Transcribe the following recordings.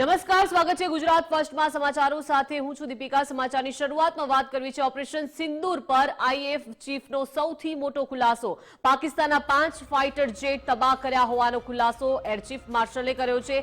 નમસ્કાર, સ્વાગત છે ગુજરાત ફર્સ્ટમાં સમાચારો સાથે હું છું દીપિકા. સમાચારની શરૂઆતમાં વાત કરવી છે ઓપરેશન સિંદૂર પર. આઈએફ ચીફનો સૌથી મોટો ખુલાસો. પાકિસ્તાનના પાંચ ફાઇટર જેટ તબાહ કર્યા હોવાનો ખુલાસો એર ચીફ માર્શલે કર્યો છે.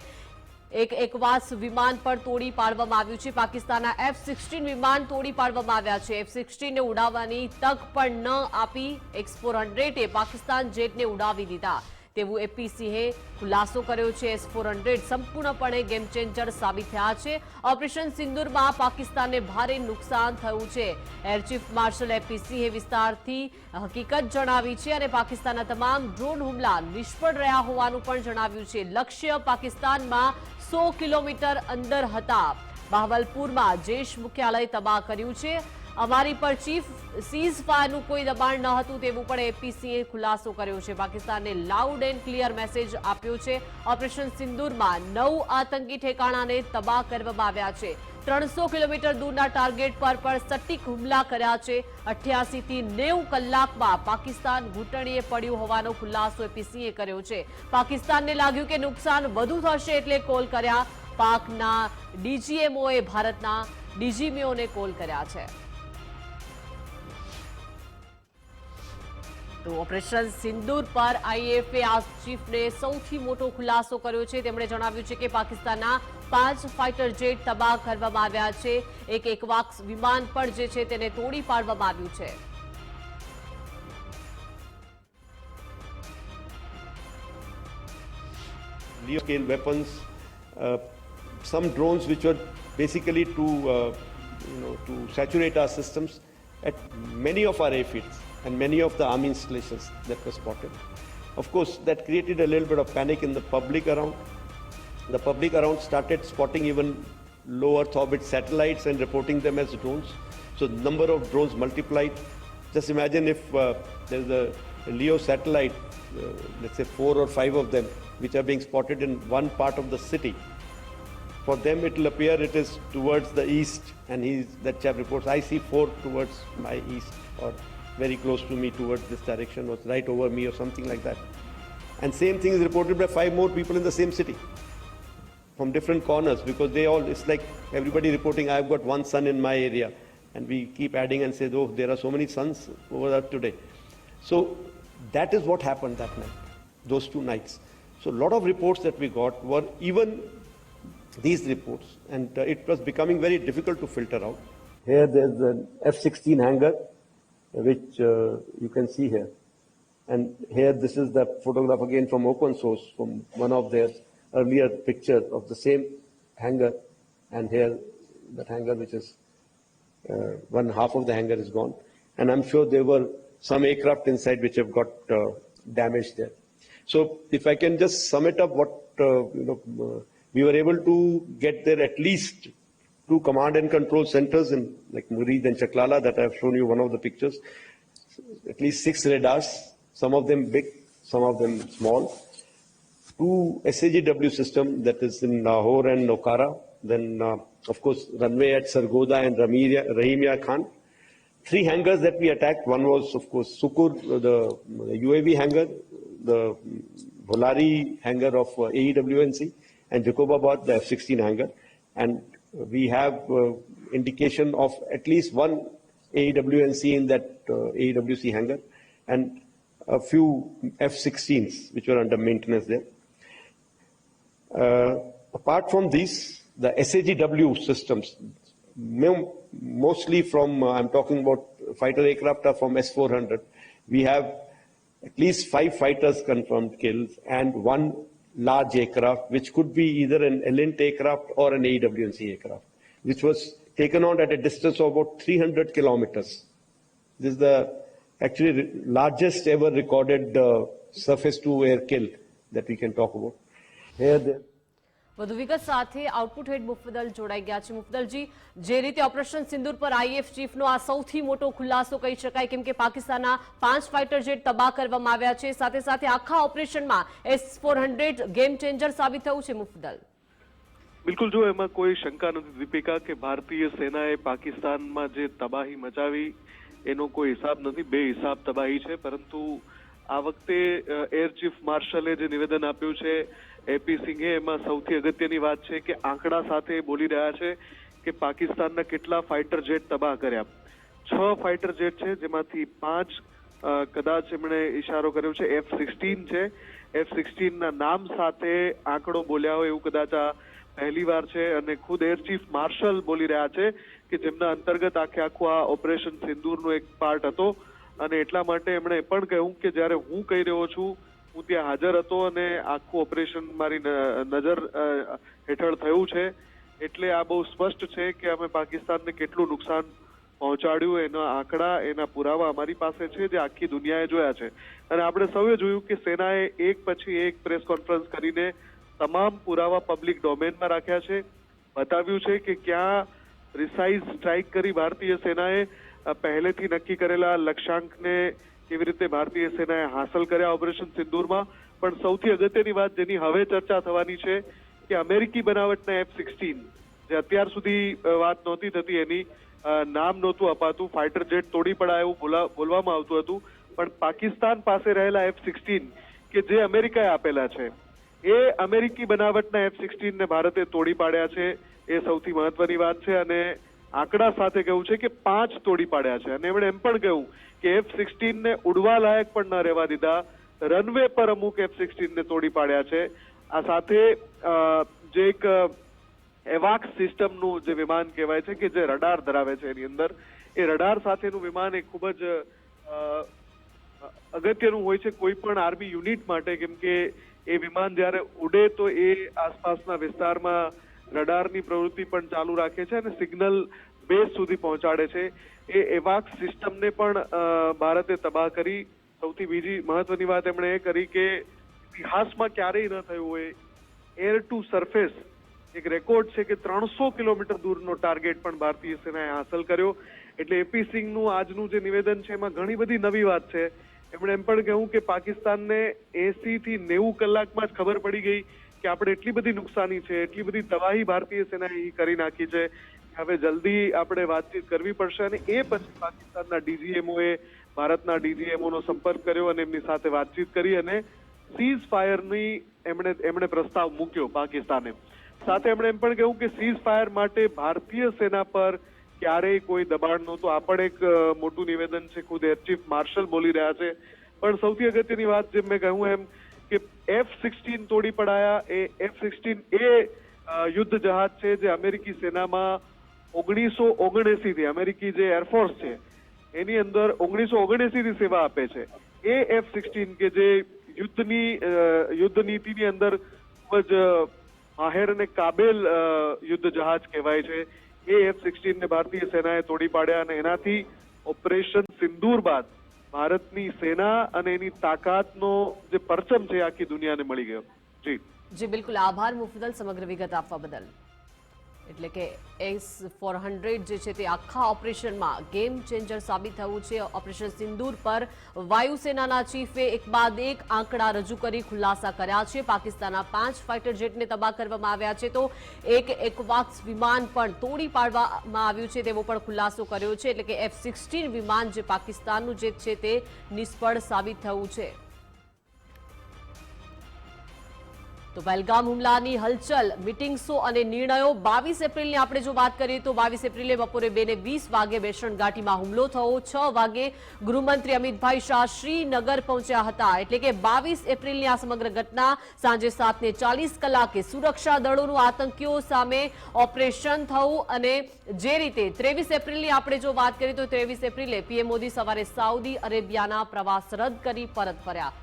એક એકવાસ વિમાન પણ તોડી પાડવામાં આવ્યું છે. પાકિસ્તાનના એફ સિક્સટીન વિમાન તોડી પાડવામાં આવ્યા છે. એફ સિક્સટીનને ઉડાવવાની તક પણ ન આપી. એક્સ ફોર હંડ્રેડે પાકિસ્તાન જેટને ઉડાવી દીધા. તેવું એપીસીએ ખુલાસો કર્યો છે. એસ ફોર હંડ્રેડ સંપૂર્ણપણે ગેમ ચેન્જર સાબિત થયા છે. ઓપરેશન સિંદુરમાં પાકિસ્તાનને ભારે નુકસાન થયું છે. એર ચીફ માર્શલ એપીસીએ વિસ્તારથી હકીકત જણાવી છે અને પાકિસ્તાનના તમામ ડ્રોન હુમલા નિષ્ફળ રહ્યા હોવાનું પણ જણાવ્યું છે. લક્ષ્ય પાકિસ્તાનમાં સો કિલોમીટર અંદર હતા. બહાવલપુરમાં જૈશ મુખ્યાલય તબાહ કર્યું છે. અમારી પર ચીફ સીઝ ફાયરનું કોઈ દબાણ ન હતું તેવું પણ એપીસીએ ખુલાસો કર્યો છે. પાકિસ્તાને લાઉડ એન્ડ ક્લિયર મેસેજ આપ્યો છે. ઓપરેશન સિંદૂરમાં નવ આતંકી ઠેકાણાને તબાહ કરવામાં આવ્યા છે. ત્રણસો કિલોમીટર દૂરના ટાર્ગેટ પર પણ સટીક હુમલા કર્યા છે. અઠ્યાસી થી નેવું કલાકમાં પાકિસ્તાન ઘૂંટણીએ પડ્યું હોવાનો ખુલાસો એપીસીએ કર્યો છે. પાકિસ્તાનને લાગ્યું કે નુકસાન વધુ થશે એટલે કોલ કર્યા. પાકના ડીજીએમઓએ ભારતના ડીજીમીઓને કોલ કર્યા છે. તો ઓપરેશન સિંદૂર પર આઈએફએ આ ચીફને સૌથી મોટો ખુલાસો કર્યો છે તેમણે જણાવ્યું છે કે પાકિસ્તાનના પાંચ ફાઇટર જેટ તબાહ કરવામાં આવ્યા છે એક એકવાક્સ વિમાન પણ જે છે તેને તોડી પાડવામાં આવ્યું છે uh, some drones which were basically to uh, you know to saturate our systems at many of our airfields and many of the army installations that were spotted. Of course, that created a little bit of panic in the public around. The public around started spotting even low Earth orbit satellites and reporting them as drones. So the number of drones multiplied. Just imagine if uh, there's a LEO satellite, uh, let's say four or five of them, which are being spotted in one part of the city. For them, it will appear it is towards the east, and he's, that chap reports, I see four towards my east, or very close to me towards this direction, was right over me, or something like that. And same thing is reported by five more people in the same city from different corners because they all, it's like everybody reporting, I've got one son in my area. And we keep adding and say, oh, there are so many sons over there today. So that is what happened that night, those two nights. So a lot of reports that we got were even these reports, and uh, it was becoming very difficult to filter out. Here there's an F-16 hangar, which uh, you can see here. And here, this is the photograph again from open source, from one of their earlier pictures of the same hangar. And here, that hangar, which is uh, one half of the hangar is gone. And I'm sure there were some aircraft inside which have got uh, damaged there. So, if I can just sum it up, what uh, you know, uh, we were able to get there at least two command and control centers in like Murid and Chaklala that I've shown you one of the pictures at least six radars, some of them big, some of them small. Two SAGW system that is in Lahore and Okara. Then, uh, of course, runway at Sargoda and Rahimia Khan. Three hangars that we attacked. One was, of course, Sukur, uh, the, UAV hangar, the Volari hangar of uh, AEWNC, and Jacobabad, the F-16 hangar. And we have uh, indication of at least one AEWNC in that uh, AEWC hangar and a few F-16s which were under maintenance there. Uh, apart from these, the SAGW systems, mostly from, uh, I'm talking about fighter aircraft are from S-400. We have at least five fighters confirmed kills and one large aircraft, which could be either an Elint aircraft or an AWNC aircraft, which was taken out at a distance of about 300 kilometers. This is the actually largest ever recorded uh, surface to air kill that we can talk about. Here, વધુ વિગત સાથે output હેડ મુફદલ જોડાઈ ગયા છે. મુફદલજી જે રીતે operation સિંદૂર પર IF ચીફનો આ સૌથી મોટો ખુલાસો કહી શકાય, કેમ કે પાકિસ્તાનના પાંચ ફાઇટર જેટ તબાહ કરવામાં આવ્યા છે. સાથે સાથે આખા ઓપરેશનમાં એસ ફોર ગેમ ચેન્જર સાબિત થયું છે મુફદલ બિલકુલ, જો એમાં કોઈ શંકા નથી, દીપિકા, કે ભારતીય સેનાએ પાકિસ્તાનમાં જે તબાહી મચાવી, એનો કોઈ હિસાબ નથી. બે હિસાબ તબાહી છે, પરંતુ આ વખતે એર ચીફ માર્શલે જે નિવેદન આપ્યું છે એપી સિંઘે એમાં સૌથી અગત્યની વાત છે કે આંકડા સાથે બોલી રહ્યા છે કે પાકિસ્તાનના કેટલા ફાઇટર જેટ તબાહ કર્યા. છ ફાઇટર જેટ છે, જેમાંથી પાંચ કદાચ એમણે ઈશારો કર્યો છે, એફ સિક્સટીન છે. એફ સિક્સટીનના નામ સાથે આંકડો બોલ્યા હોય એવું કદાચ આ પહેલી વાર છે અને ખુદ એર ચીફ માર્શલ બોલી રહ્યા છે કે જેમના અંતર્ગત આખે આખું આ ઓપરેશન સિંદૂરનો એક પાર્ટ હતો. અને એટલા માટે એમણે પણ કહ્યું કે જ્યારે હું કહી રહ્યો છું હું ત્યાં હાજર હતો અને આખું ઓપરેશન મારી નજર હેઠળ થયું છે. એટલે આ બહુ સ્પષ્ટ છે કે અમે પાકિસ્તાનને કેટલું નુકસાન પહોંચાડ્યું, એના આંકડા, એના પુરાવા અમારી પાસે છે જે આખી દુનિયાએ જોયા છે. અને આપણે સૌએ જોયું કે સેનાએ એક પછી એક પ્રેસ કોન્ફરન્સ કરીને તમામ પુરાવા પબ્લિક ડોમેનમાં રાખ્યા છે. બતાવ્યું છે કે ક્યાં પ્રિસાઇઝ સ્ટ્રાઇક કરી ભારતીય સેનાએ પહેલેથી નક્કી કરેલા લક્ષ્યાંકને કેવી રીતે ભારતીય સેનાએ હાંસલ કર્યા ઓપરેશન સિંદૂરમાં? પણ સૌથી અગત્યની વાત જેની હવે ચર્ચા થવાની છે કે અમેરિકી બનાવટના એફ સિક્સટીન જે અત્યાર સુધી વાત નહોતી થતી એની નામ નહોતું અપાતું, ફાઇટર જેટ તોડી પડાય એવું બોલા- બોલવામાં આવતું હતું. પણ પાકિસ્તાન પાસે રહેલા એફ સિક્સટીન કે જે અમેરિકાએ આપેલા છે, એ અમેરિકી બનાવટના એફ સિક્સટીનને ભારતે તોડી પાડ્યા છે. એ સૌથી મહત્વની વાત છે અને આંકડા સાથે કહ્યું છે કે પાંચ તોડી પાડ્યા છે. અને એમણે એમ પણ કહ્યું કે એફ સિક્સટીન ને ઉડવા લાયક પણ ન રહેવા દીધા. રનવે પર અમુક એફ સિક્સટીન ને તોડી પાડ્યા છે. આ સાથે જે એક એવાક્સ સિસ્ટમનું જે વિમાન કહેવાય છે કે જે રડાર ધરાવે છે એની અંદર, એ રડાર સાથેનું વિમાન એ ખૂબ જ અગત્યનું હોય છે કોઈ પણ આર્મી યુનિટ માટે. કેમ કે એ વિમાન જ્યારે ઉડે તો એ આસપાસના વિસ્તારમાં રડારની પ્રવૃત્તિ પણ ચાલુ રાખે છે અને સિગ્નલ બેઝ સુધી પહોંચાડે છે. એ એવાક્સ સિસ્ટમને પણ ભારતે તબાહ કરી. સૌથી બીજી મહત્વની વાત એમણે એ કરી કે ઇતિહાસમાં ક્યારેય ન થયું હોય. એર ટુ સરફેસ એક રેકોર્ડ છે કે ત્રણસો કિલોમીટર દૂરનો ટાર્ગેટ પણ ભારતીય સેનાએ હાંસલ કર્યો. એટલે એપી સિંહનું આજનું જે નિવેદન છે એમાં ઘણી બધી નવી વાત છે. એમણે એમ પણ કહ્યું કે પાકિસ્તાનને એસી થી નેવું કલાકમાં જ ખબર પડી ગઈ કે આપણે એટલી બધી નુકસાની છે, એટલી બધી તબાહી ભારતીય સેનાએ કરી નાખી છે. હવે જલ્દી આપણે વાતચીત કરવી પડશે અને એ પછી પાકિસ્તાનના ડીજીએમઓએ, ભારતના ડીજીએમઓનો સંપર્ક કર્યો અને એમની સાથે વાતચીત કરી અને સીઝ ફાયરની એમણે એમણે પ્રસ્તાવ મૂક્યો પાકિસ્તાને. સાથે એમણે એમ પણ કહ્યું કે સીઝ ફાયર માટે ભારતીય સેના પર ક્યારેય કોઈ દબાણ નહોતું. આ પણ એક મોટું નિવેદન છે, ખુદ એર ચીફ માર્શલ બોલી રહ્યા છે. પણ સૌથી અગત્યની વાત જેમ મેં કહ્યું એમ એફ સિક્સટીન તોડી પડાયા. એ એફ સિક્સટીન એ યુદ્ધ જહાજ છે જે અમેરિકી સેનામાં ઓગણીસો ઓગણએસી થી, અમેરિકી જે એરફોર્સ છે, એની અંદર ઓગણીસો ઓગણએસી થી સેવા આપે છે. એ એફ સિક્સટીન કે જે યુદ્ધની યુદ્ધ નીતિની અંદર ખૂબ જ માહેર અને કાબેલ યુદ્ધ જહાજ કહેવાય છે. એ એફ સિક્સટીન ને ભારતીય સેનાએ તોડી પાડ્યા અને એનાથી ઓપરેશન સિંદૂર બાદ ભારતની સેના અને એની તાકાતનો જે પરચમ છે આખી દુનિયાને મળી ગયો. જી. જી, બિલકુલ. આભાર મુફદલ સમગ્ર વિગત આપવા બદલ. એટલે કે એસ ફોર હંડ્રેડ જે છે તે આખા ઓપરેશનમાં ગેમ ચેન્જર સાબિત થયું છે. ઓપરેશન સિંદૂર પર વાયુસેનાના ચીફે એક બાદ એક આંકડા રજૂ કરી ખુલાસા કર્યા છે. પાકિસ્તાનના પાંચ ફાઇટર જેટને તબાહ કરવામાં આવ્યા છે તો એક એકવાક્સ વિમાન પણ તોડી પાડવામાં આવ્યું છે તેવો પણ ખુલાસો કર્યો છે. એટલે કે એફ સિક્સટીન વિમાન જે પાકિસ્તાનનું જે છે તે નિષ્ફળ સાબિત થયું છે. તો પહેલગામ હુમલાની હલચલ મિટિંગ્સો અને નિર્ણયો બાવીસ એપ્રિલની આપણે જો વાત કરીએ તો બાવીસ એપ્રિલે બપોરે બે ને વીસ વાગે બેસણ ઘાટીમાં હુમલો થયો. છ વાગે ગૃહમંત્રી અમિતભાઈ શાહ શ્રીનગર પહોંચ્યા હતા. એટલે કે બાવીસ એપ્રિલની આ સમગ્ર ઘટના સાંજે સાત ને ચાલીસ કલાકે સુરક્ષા દળોનું આતંકીઓ સામે ઓપરેશન થયું અને જે રીતે ત્રેવીસ એપ્રિલની આપણે જો વાત કરીએ તો ત્રેવીસ એપ્રિલે પીએમ મોદી સવારે સાઉદી અરેબિયાના પ્રવાસ રદ કરી પરત ફર્યા.